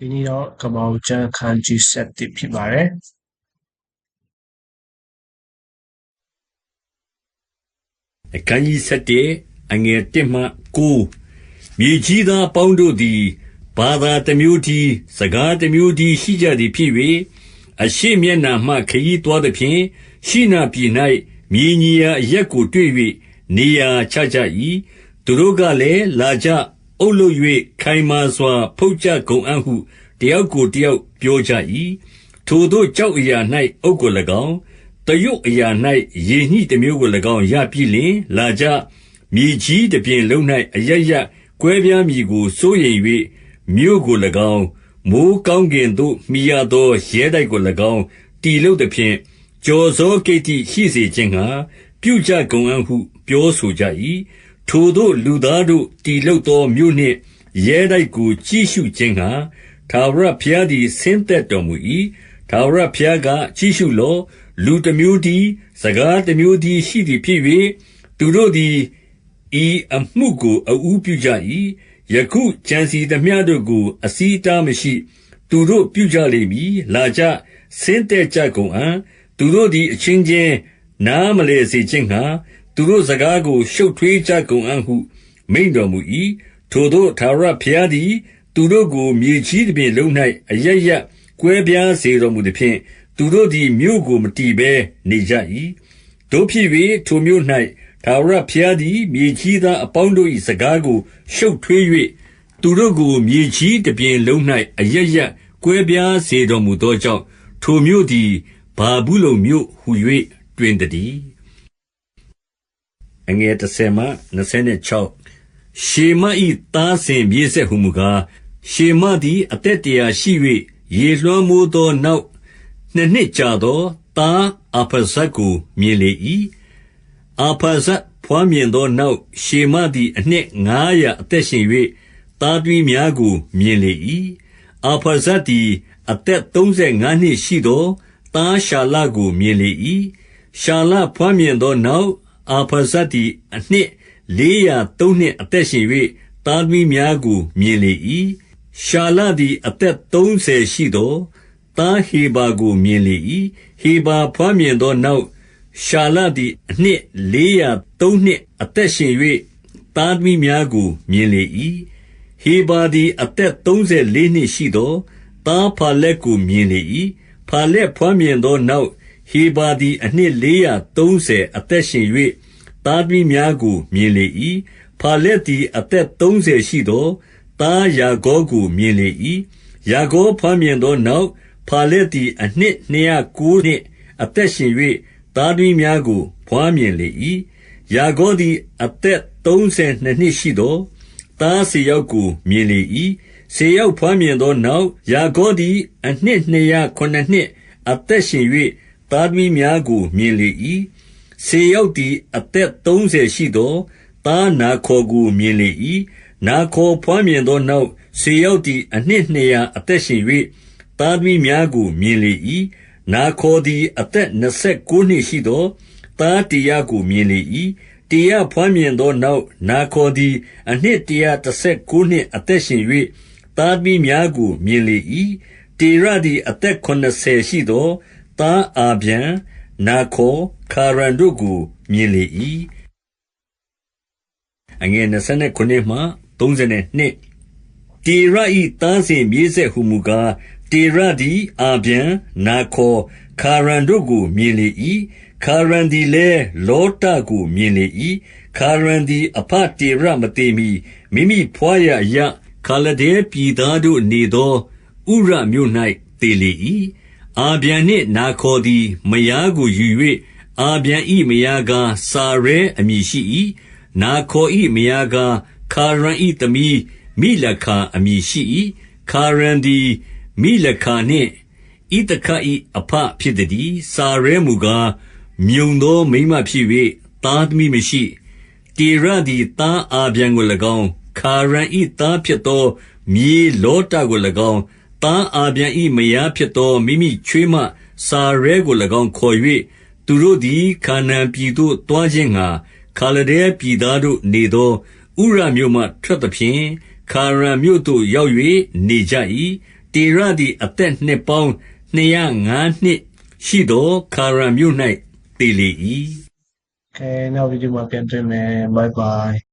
ဒီနေ့တော့ကမ္ဘာဦးကျမ်းခန်းကြီး7ဖြစ်ပါတယ်အခန်းကြီး7အငယ်1မှ9မြေကြီးသားအပေါင်းတို့သည်ဘာသာတစ်မျိုးတည်းစကားတစ်မျိုးတည်းရှိကြသည်ဖြစ်၍အရှိမျက်နှာမှခရီးသွားသဖြင့်ရှိနာပြည်၌မြေညီရာအရက်ကိုတွေ့၍နေရာချကြ၏သူတို့ကလည်းလာကြ အုပ်လို့၍ခိုင်မာစွာ ဖုတ်ကြကုန်အံ့ဟု တယောက်ကို တယောက်ပြောကြ၏ထိုတို့ကြောက်အရာ၌အုပ်ကို၎င်းတရုတ်အရာ၌ယေညှိတစ်မျိုးကို၎င်း ရပြီးလျှင် လာကြ မြေကြီးတစ်ပြင်လုံး၌အရရကွဲပြားမည်ကို စိုးရိမ်၍မြို့ကို၎င်း မိုးကောင်းကင်သို့မိရသော ရဲတိုက်ကို၎င်းတီလုတ်သည်ဖြင့်ကြော်စောကိတ္တိရှိစေခြင်းငှာပြုကြကုန်အံ့ဟု ပြောဆိုကြ၏ ထိုတို့လူသားတို့တီလုတ်သောမြို့နှင့် ရဲတိုက်ကို ကြည့်ရှုခြင်းငှာထာဝရဘုရားသည် ဆင်းသက်တော်မူ၏ထာဝရဘုရားက ကြည့်ရှုလော့ လူတစ်မျိုးတည်း စကားတစ်မျိုးတည်းရှိသည်ဖြစ်၍သူတို့သည် ဤအမှုကို အဦးပြုကြ၏ယခုကြံစီသမျှတို့ကိုအစည်းအတားမရှိ သူတို့ပြုကြလိမ့်မည် လာကြ ဆင်းသက်ကြကုန်အံ့ သူတို့သည် အချင်းချင်း နားမလဲစေခြင်းငှာ သူတို့စကားကို ရှုပ်ထွေးကြကုန်အံ့ဟု မိန်တော်မူ၏ထိုတို့သာရဘုရားသည် သူတို့ကို မြေကြီးတစ်ပြင်လုံး၌အရရကွဲပြားစေတော်မူသည်ဖြင့် သူတို့သည် မြို့ကို မတည်ဘဲနေကြ၏တို့ဖြစ်၍ထိုမြို့၌ထာဝရဘုရားသည် မြေကြီးသားအပေါင်းတို့၏စကားကို ရှုပ်ထွေး၍သူတို့ကို မြေကြီးတစ်ပြင်လုံး၌အရရကွဲပြားစေတော်မူသောကြောင့် ထိုမြို့သည်ဘာဘူးလုံမြို့ဟု၍တွင်တည်း အငယ်30မှ26ရှေမ၏သားစဉ်မြေးဆက်ဟုမူကားရှေမသည် အသက်တရာရှိ၍ရေလွှမ်းမိုးသောနောက်နှစ်နှစ်ကြာသောသားအဖဇတ်ကိုမြင်လေ၏အာဖာဇတ်ဖွားမြင်သောနောက်ရှေမသည်အနှစ်ငါးရာအသက်ရှင်၍သားသမီးများကို မြင်လေ၏အာဖာဇတ်သည် အသက်သုံးဆယ်ငါးနှစ်ရှိသောသားရှာလကိုမြင်လေ၏ရှာလဖွားမြင်သောနောက် အာဖာဇတ်သည် အနှစ်လေးရာသုံးနှစ်အသက်ရှင်၍သားသမီးများကို မြင်လေ၏ရှာလသည် အသက်သုံးဆယ်ရှိသောသားဟေဘာကို မြင်လေ၏ဟေဘာဖွားမြင်သောနောက် ရှာလသည် အနှစ်လေးရာသုံးနှစ်အသက်ရှင်၍သားသမီးများကို မြင်လေ၏ဟေဘာသည် အသက်သုံးဆယ်လေးနှစ်ရှိသောသားဖာလက်ကို မြင်လေ၏ဖာလက်ဖွားမြင်သောနောက် ဟေဘာသည် အနှစ်လေးရာသုံးဆယ်အသက်ရှင်၍သားသမီးများကို မြင်လေ၏ဖာလက်သည် အသက်သုံးဆယ်ရှိသောသားယာဂေါကို မြင်လေ၏ယာဂေါဖွားမြင်သောနောက် ဖာလက်သည် အနှစ်နှစ်ရာကိုးနှစ်အသက်ရှင်၍သားသမီးများကို ဘွားမြင်လေ၏။ယာဂေါသည် အသက်သုံးဆယ်နှစ်နှစ်ရှိသော် သားစေယောက်ကို မြင်လေ၏။စေယောက်ဘွားမြင်သောနောက်ယာဂေါသည် အနှစ်နှစ်ရာခုနစ်နှစ်အသက်ရှင်၍ သားသမီးများကို မြင်လေ၏။စေယောက်သည် အသက်သုံးဆယ်ရှိသော် သားနာခေါ်ကို မြင်လေ၏။နာခေါ်ဘွားမြင်သောနောက် စေယောက်သည် အနှစ်နှစ်ရာ အသက်ရှင်၍သားသမီးများကို မြင်လေ၏။နာခေါ်သည် အသက်နှစ်ဆယ်ကိုးနှစ်ရှိသော် သားတေရကို မြင်လေ၏။တေရဘွားမြင်သောနောက် နာခေါ်သည် အနှစ်တရာတဆယ်ကိုးနှစ် အသက်ရှင်၍သားသမီးများကို မြင်လေ၏။တေရသည် အသက်ခုနစ်ဆယ်ရှိသော် သားအာဗြံ၊နာခေါ်၊ခါရန်တို့ကို မြင်လေ၏။တေရ၏သားစဉ်မြေးဆက်ဟူမူကား တေရသည် အာဗြံ၊နာခေါ်၊ခါရန်တို့ကို မြင်လေ၏။ခါရန်သည်လည်း လောတကို မြင်လေ၏။ခါရန်သည် အဘတေရမသေမှီ မိမိဘွားရာအရပ် ခါလဒဲပြည်သားတို့နေသော ဥရမြို့၌သေလေ၏။ အာဗြံနှင့်နာခေါ်သည် မယားကိုယူ၍အာဗြံ၏မယားကား စာရဲအမည်ရှိ၏။နာခေါ်၏မယားကား ခါရန်၏သမီး မိလခာအမည်ရှိ၏။ခါရန်သည် မိလခာနှင့် ဣသခ၏အဘဖြစ်သတည်း။စာရဲမူကား မြုံသောမိန်းမဖြစ်၍သားသမီးမရှိ။တေရသည် သားအာဗြံကို၎င်း၊ခါရန်၏သားဖြစ်သော မြေးလောတကို၎င်း၊ သားအာဗြံ၏မယားဖြစ်သော မိမိချွေးမစာရဲကို၎င်းခေါ်၍သူတို့သည် ခါနာန်ပြည်သို့ သွားခြင်းငှာခါလဒဲပြည်သားတို့နေသော ဥရမြို့မှ ထွက်သဖြင့် ခါရန်မြို့သို့ ရောက်၍နေကြ၏။တတေရသည် အသက်နှစ်ပေါင်းနှစ်ရာငါးနှစ်ရှိသောခါရန်မြို့၌တည်လေ၏။ကဲနောက်ဗီဒီယိုမှာ ပြန်တွေ့မယ် bye bye